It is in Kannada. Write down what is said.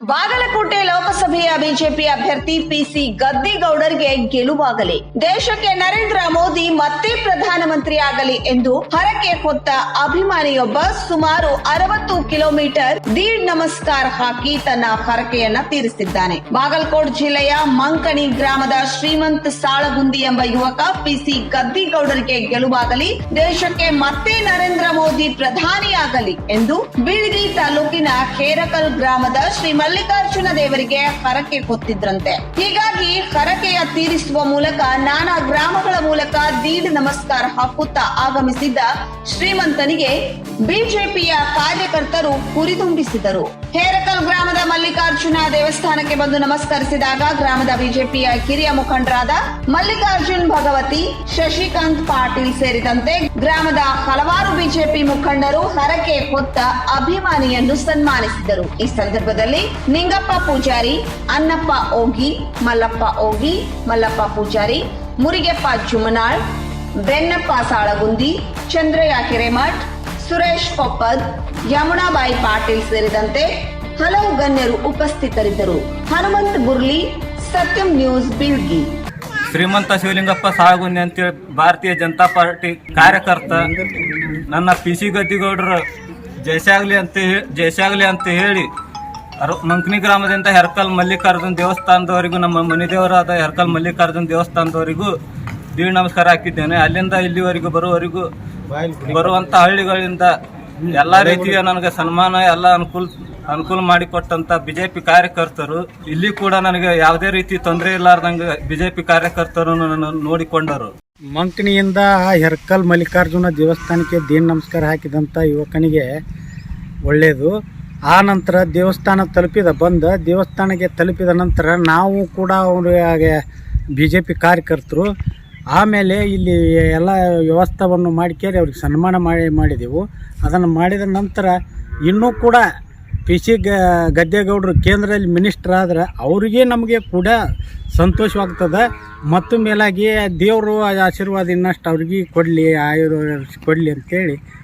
ಬಾಗಲಕೋಟೆ ಲೋಕಸಭೆಯ ಬಿಜೆಪಿ ಅಭ್ಯರ್ಥಿ ಪಿಸಿ ಗದ್ದಿಗೌಡರ್ಗೆ ಗೆಲುವಾಗಲಿ. ದೇಶಕ್ಕೆ ನರೇಂದ್ರ ಮೋದಿ ಮತ್ತೆ ಪ್ರಧಾನಮಂತ್ರಿ ಆಗಲಿ ಎಂದು ಹರಕೆ ಹೊತ್ತ ಅಭಿಮಾನಿಯೊಬ್ಬ ಸುಮಾರು ಅರವತ್ತು ಕಿಲೋಮೀಟರ್ ದೀಡ್ ನಮಸ್ಕಾರ ಹಾಕಿ ತನ್ನ ಹರಕೆಯನ್ನ ತೀರಿಸಿದ್ದಾನೆ. ಬಾಗಲಕೋಟ್ ಜಿಲ್ಲೆಯ ಮಂಕಣಿ ಗ್ರಾಮದ ಶ್ರೀಮಂತ್ ಸಾಳಗುಂದಿ ಎಂಬ ಯುವಕ ಪಿಸಿ ಗದ್ದಿಗೌಡರಿಗೆ ಗೆಲುವಾಗಲಿ. ದೇಶಕ್ಕೆ ಮತ್ತೆ ನರೇಂದ್ರ ಮೋದಿ ಪ್ರಧಾನಿಯಾಗಲಿ ಎಂದು ಬೀಳ್ಗಿ ತಾಲೂಕಿನ ಖೇರಕಲ್ ಗ್ರಾಮದ ಶ್ರೀ ಮಲ್ಲಿಕಾರ್ಜುನ ದೇವರಿಗೆ ಹರಕೆ ಕೊತ್ತಿದ್ರಂತೆ ಹೀಗಾಗಿ ಹರಕೆಯ ತೀರಿಸುವ ಮೂಲಕ ನಾನಾ ಗ್ರಾಮಗಳ ಮೂಲಕ ದೀಡ್ ನಮಸ್ಕಾರ ಹಾಕುತ್ತಾ ಆಗಮಿಸಿದ್ದ ಶ್ರೀಮಂತನಿಗೆ ಬಿಜೆಪಿಯ ಕಾರ್ಯಕರ್ತರು ಹುರಿದುಂಬಿಸಿದರು ಹೇರಕಲ್ ಗ್ರಾಮದ ಮಲ್ಲಿಕಾರ್ಜುನ ದೇವಸ್ಥಾನಕ್ಕೆ ಬಂದು ನಮಸ್ಕರಿಸಿದಾಗ ಗ್ರಾಮದ ಬಿಜೆಪಿಯ ಕಿರಿಯ ಮುಖಂಡರಾದ ಮಲ್ಲಿಕಾರ್ಜುನ್ ಭಗವತಿ, ಶಶಿಕಾಂತ್ ಪಾಟೀಲ್ ಸೇರಿದಂತೆ ಗ್ರಾಮದ ಹಲವಾರು ಬಿಜೆಪಿ ಮುಖಂಡರು ಹರಕೆ ಹೊತ್ತ ಅಭಿಮಾನಿಯನ್ನು ಸನ್ಮಾನಿಸಿದರು. ಈ ಸಂದರ್ಭದಲ್ಲಿ ನಿಂಗಪ್ಪ ಪೂಜಾರಿ, ಅನ್ನಪ್ಪ ಓಗಿ, ಮಲ್ಲಪ್ಪ ಓಗಿ, ಮಲ್ಲಪ್ಪ ಪೂಜಾರಿ, ಮುರಿಗೆಪ್ಪ ಜುಮನಾಳ್ ಬೆನ್ನಪ್ಪ ಸಾಳಗುಂದಿ, ಚಂದ್ರಯ್ಯ ಕೆರೆಮಠ್, ಸುರೇಶ್ ಕೊಪ್ಪದ್ ಯಮುನಾಬಾಯಿ ಪಾಟೀಲ್ ಸೇರಿದಂತೆ ಹಲವು ಗಣ್ಯರು ಉಪಸ್ಥಿತರಿದ್ದರು. ಹನುಮಂತ್ ಬುರ್ಲಿ ಸತ್ಯಂ ನ್ಯೂಸ್, ಬೀಳ್ಗಿ. ಶ್ರೀಮಂತ ಶಿವಲಿಂಗಪ್ಪ ಸಾಗುಂದಿ ಅಂತೇಳಿ ಭಾರತೀಯ ಜನತಾ ಪಾರ್ಟಿ ಕಾರ್ಯಕರ್ತ ನನ್ನ ಪಿ ಸಿ ಗದ್ದಿಗೌಡರು ಜಯಸಾಗ್ಲಿ ಅಂತ ಜಯಸಾಗ್ಲಿ ಅಂತ ಹೇಳಿ ಮಂಕನಿ ಗ್ರಾಮದಿಂದ ಹೆರ್ಕಲ್ ಮಲ್ಲಿಕಾರ್ಜುನ್ ದೇವಸ್ಥಾನದವರೆಗೂ ನಮ್ಮ ಮನೆ ದೇವರಾದ ಹೆರ್ಕಲ್ ಮಲ್ಲಿಕಾರ್ಜುನ್ ದೇವಸ್ಥಾನದವರೆಗೂ ದೀಡ್ ನಮಸ್ಕಾರ ಹಾಕಿದ್ದೇನೆ. ಅಲ್ಲಿಂದ ಇಲ್ಲಿವರೆಗೂ ಬರುವವರೆಗೂ ಬರುವಂತ ಹಳ್ಳಿಗಳಿಂದ ಎಲ್ಲ ರೀತಿಯ ನನಗೆ ಸನ್ಮಾನ, ಎಲ್ಲ ಅನುಕೂಲ ಅನುಕೂಲ ಮಾಡಿಕೊಟ್ಟಂತ ಬಿಜೆಪಿ ಕಾರ್ಯಕರ್ತರು. ಇಲ್ಲಿ ಕೂಡ ನನಗೆ ಯಾವುದೇ ರೀತಿ ತೊಂದರೆ ಇಲ್ಲಾರ್ದಂಗೆ ಬಿಜೆಪಿ ಕಾರ್ಯಕರ್ತರು ನೋಡಿಕೊಂಡರು. ಮಂಕಣಿಯಿಂದ ಹೆರ್ಕಲ್ ಮಲ್ಲಿಕಾರ್ಜುನ ದೇವಸ್ಥಾನಕ್ಕೆ ದೇನ್ ನಮಸ್ಕಾರ ಹಾಕಿದಂಥ ಯುವಕನಿಗೆ ಒಳ್ಳೆಯದು ಆ ನಂತರ ದೇವಸ್ಥಾನ ತಲುಪಿದ, ಬಂದ, ದೇವಸ್ಥಾನಕ್ಕೆ ತಲುಪಿದ ನಂತರ ನಾವು ಕೂಡ ಅವರಿಗೆ ಬಿ ಜೆ ಪಿ ಕಾರ್ಯಕರ್ತರು. ಆಮೇಲೆ ಇಲ್ಲಿ ಎಲ್ಲ ವ್ಯವಸ್ಥೆಯನ್ನು ಮಾಡಿಕೇರಿ ಅವ್ರಿಗೆ ಸನ್ಮಾನ ಮಾಡಿ ಮಾಡಿದೆವು. ಅದನ್ನು ಮಾಡಿದ ನಂತರ ಇನ್ನೂ ಕೂಡ ಪಿ ಸಿ ಗದ್ದೆಗೌಡರು ಕೇಂದ್ರದಲ್ಲಿ ಮಿನಿಸ್ಟರ್ ಆದ್ರೆ ಅವರಿಗೆ ನಮಗೆ ಕೂಡ ಸಂತೋಷವಾಗ್ತದೆ. ಮತ್ತು ಮೇಲಾಗಿ ದೇವರು ಆಶೀರ್ವಾದ ಇನ್ನಷ್ಟು ಅವ್ರಿಗೆ ಕೊಡಲಿ ಆಯುರ್ವೇದ ಕೊಡಲಿ ಅಂತೇಳಿ